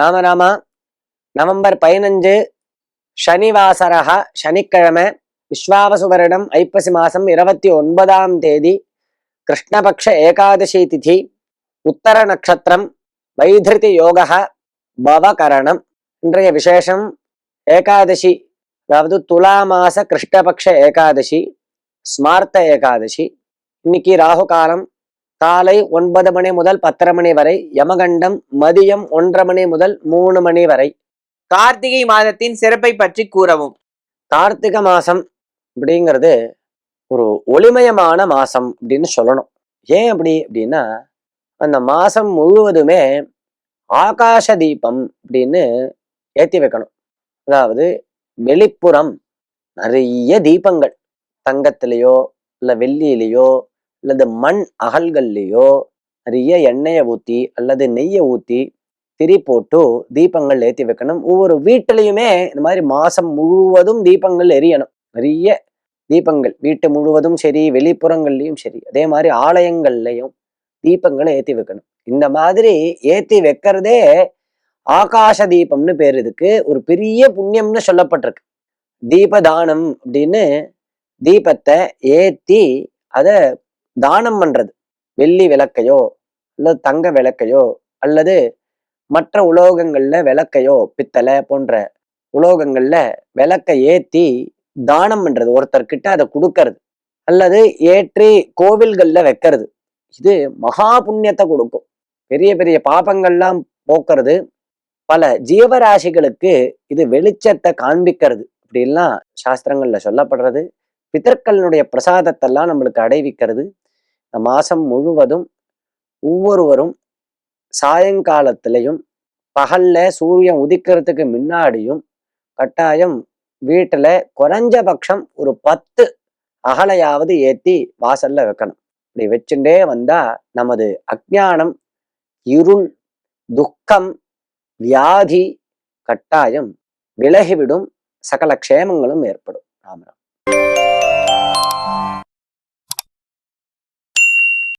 Rama Rama November பதினஞ்சு சனிவாசரகா சனிக்கிழமை விஸ்வாவசு வருடம் ஐப்பசி மாதம் இருபத்தி ஒன்பதாம் தேதி கிருஷ்ணபக்ஷ ஏகாதசி திதி உத்தர நட்சத்திரம் வைதிருதி யோகா பவகரணம். இன்றைய விசேஷம் ஏகாதசி அதாவது துலா மாச கிருஷ்ணபக்ஷ ஏகாதசி ஸ்மார்த்த ஏகாதசி. இன்னைக்கு ராகு காலம் காலை ஒன்பது மணி முதல் பத்தரை மணி வரை யமகண்டம் மதியம் ஒன்றரை மணி முதல் மூணு மணி வரை. கார்த்திகை மாதத்தின் சிறப்பை பற்றி கூறவும். கார்த்திகை மாசம் அப்படிங்கிறது ஒரு ஒளிமயமான மாசம் அப்படின்னு சொல்லணும். ஏன் அப்படி அப்படின்னா அந்த மாசம் முழுவதுமே ஆகாச தீபம் அப்படின்னு ஏற்றி வைக்கணும். அதாவது வெளிப்புறம் நிறைய தீபங்கள். தங்கத்திலேயோ இல்லை வெள்ளியிலேயோ அல்லது மண் அகல்கள்லேயோ நிறைய எண்ணெயை ஊற்றி அல்லது நெய்யை ஊற்றி திரி போட்டு தீபங்கள் ஏற்றி வைக்கணும். ஒவ்வொரு வீட்டிலையுமே இந்த மாதிரி மாதம் முழுவதும் தீபங்கள் எரியணும். நிறைய தீபங்கள் வீட்டு முழுவதும் சரி வெளிப்புறங்கள்லையும் சரி அதே மாதிரி ஆலயங்கள்லையும் தீபங்களை ஏற்றி வைக்கணும். இந்த மாதிரி ஏற்றி வைக்கிறதே ஆகாச தீபம்னு பேர் இதுக்கு. ஒரு பெரிய புண்ணியம்னு சொல்லப்பட்டிருக்கு. தீபதானம் அப்படின்னு தீபத்தை ஏற்றி அதை தானம் பண்றது. வெள்ளி விளக்கையோ அல்லது தங்க விளக்கையோ அல்லது மற்ற உலோகங்கள்ல விளக்கையோ பித்தளை போன்ற உலோகங்கள்ல விளக்கை ஏத்தி தானம் பண்றது. ஒருத்தர்கிட்ட அதை கொடுக்கறது. அல்லது ஏற்றி கோவில்கள்ல வைக்கிறது. இது மகா புண்ணியத்தை கொடுக்கும். பெரிய பெரிய பாபங்கள்லாம் போக்குறது. பல ஜீவராசிகளுக்கு இது வெளிச்சத்தை காண்பிக்கிறது. அப்படிலாம் சாஸ்திரங்கள்ல சொல்லப்படுறது. பித்தர்களுடைய பிரசாதத்தெல்லாம் நம்மளுக்கு அடைவிக்கிறது. இந்த மாசம் முழுவதும் ஒவ்வொருவரும் சாயங்காலத்திலையும் பகல்ல சூரியன் உதிக்கிறதுக்கு முன்னாடியும் கட்டாயம் வீட்டுல குறைஞ்சபட்சம் ஒரு பத்து அகலையாவது ஏத்தி வாசல்ல வைக்கணும். இப்படி வச்சுட்டே வந்தா நமது அஜானம் இருள் துக்கம் வியாதி கட்டாயம் விலகிவிடும். சகல க்ஷேமங்களும் ஏற்படும். ராமராம்.